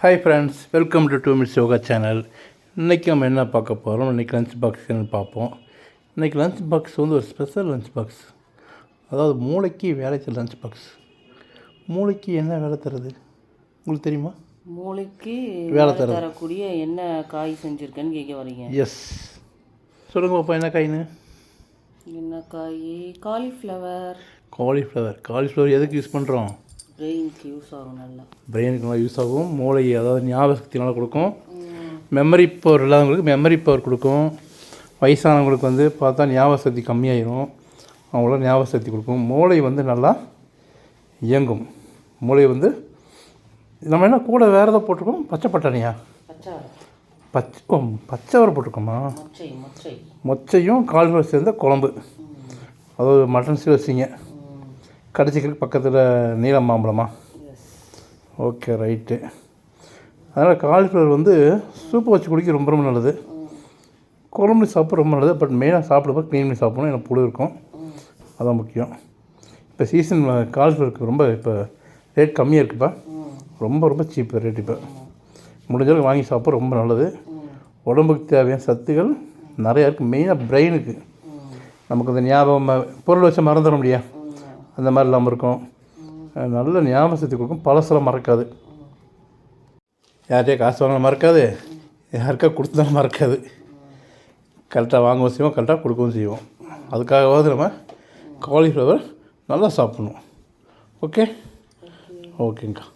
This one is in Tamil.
Hi friends welcome to two minutes yoga channel இன்றைக்கி நம்ம என்ன பார்க்க போகிறோம் இன்றைக்கி லஞ்ச் பாக்ஸ் என்னன்னு பார்ப்போம். இன்றைக்கி லஞ்ச் பாக்ஸ் வந்து ஒரு ஸ்பெஷல் லஞ்ச் பாக்ஸ் அதாவது மூளைக்கு வேலை தர லஞ்ச் பாக்ஸ் மூளைக்கு என்ன வேலை தருது? உங்களுக்கு தெரியுமா? மூளைக்கு வேலை தரும். தரக்கூடிய என்ன காய் செஞ்சுருக்கேன்னு கேட்க வரீங்க. எஸ் சொல்லுங்க பாப்பா என்ன காயின்னு? என்ன காய்? காலிஃப்ளவர் காலிஃப்ளவர் காலிஃப்ளவர் எதுக்கு யூஸ் பண்ணுறோம் பிரெயினுக்கு யூஸ் ஆகும் நல்லா. பிரெயினுக்கு நல்லா யூஸ் ஆகும். மூளை அதாவது ஞாபக சக்தி நல்லா கொடுக்கும். மெமரி பவர் இல்லாதவங்களுக்கு மெமரி பவர் கொடுக்கும். வயசானவங்களுக்கு வந்து பார்த்தா ஞாபக சக்தி கம்மியாயிரும். அவங்கள ஞாபக சக்தி கொடுக்கும். மூளை வந்து நல்லா இயங்கும். மூளை வந்து நம்ம என்ன கூட வேறு எதாவது போட்டிருக்கோம்? பச்சை பட்டாணியா? பச்சை பச்சை ஓ பச்சை வரை போட்டிருக்கோமா? மொச்சை மொச்சை. மொச்சையும் கால்ஃப்ளவர் சேர்ந்த குழம்பு. அதாவது மட்டன் வச்சிங்க. கடிச்சிக்கிறதுக்கு பக்கத்தில் நீலம் மாம்பழமா ஓகே ரைட்டு அதனால் காலிஃப்ளவர் வந்து சூப்பு வச்சு குடிக்க ரொம்ப ரொம்ப நல்லது. குழம்பு சாப்பிட ரொம்ப நல்லது பட் மெயினாக சாப்பிடும்போது க்ளீன் பண்ணி சாப்பிடணும் எனக்கு புழு இருக்கும். அதான் முக்கியம். இப்போ சீசன் காலிஃப்ளவருக்கு ரொம்ப இப்போ ரேட் கம்மியாக இருக்குப்பா. ரொம்ப ரொம்ப சீப் ரேட் இப்போ. முடிஞ்ச அளவுக்கு வாங்கி சாப்பிட ரொம்ப நல்லது. உடம்புக்கு தேவையான சத்துக்கள் நிறையா இருக்குது மெயினாக பிரெயினுக்கு நமக்கு அந்த ஞாபகம் பொருள் வச்சு மறந்துட முடியா அந்த மாதிரிலாம் இருக்கும். நல்ல ஞாபக சக்தி கொடுக்கும். பழசெல்லாம் மறக்காது. யார்கிட்டயா காசு வாங்கினா மறக்காது யாருக்கா கொடுத்தாலும் மறக்காது. கரெக்டாக வாங்கவும் செய்வோம் கரெக்டாக கொடுக்கவும் செய்வோம். அதுக்காகவாவது நம்ம காலிஃப்ளவர் நல்லா சாப்பிடணும். ஓகே ஓகேங்க்கா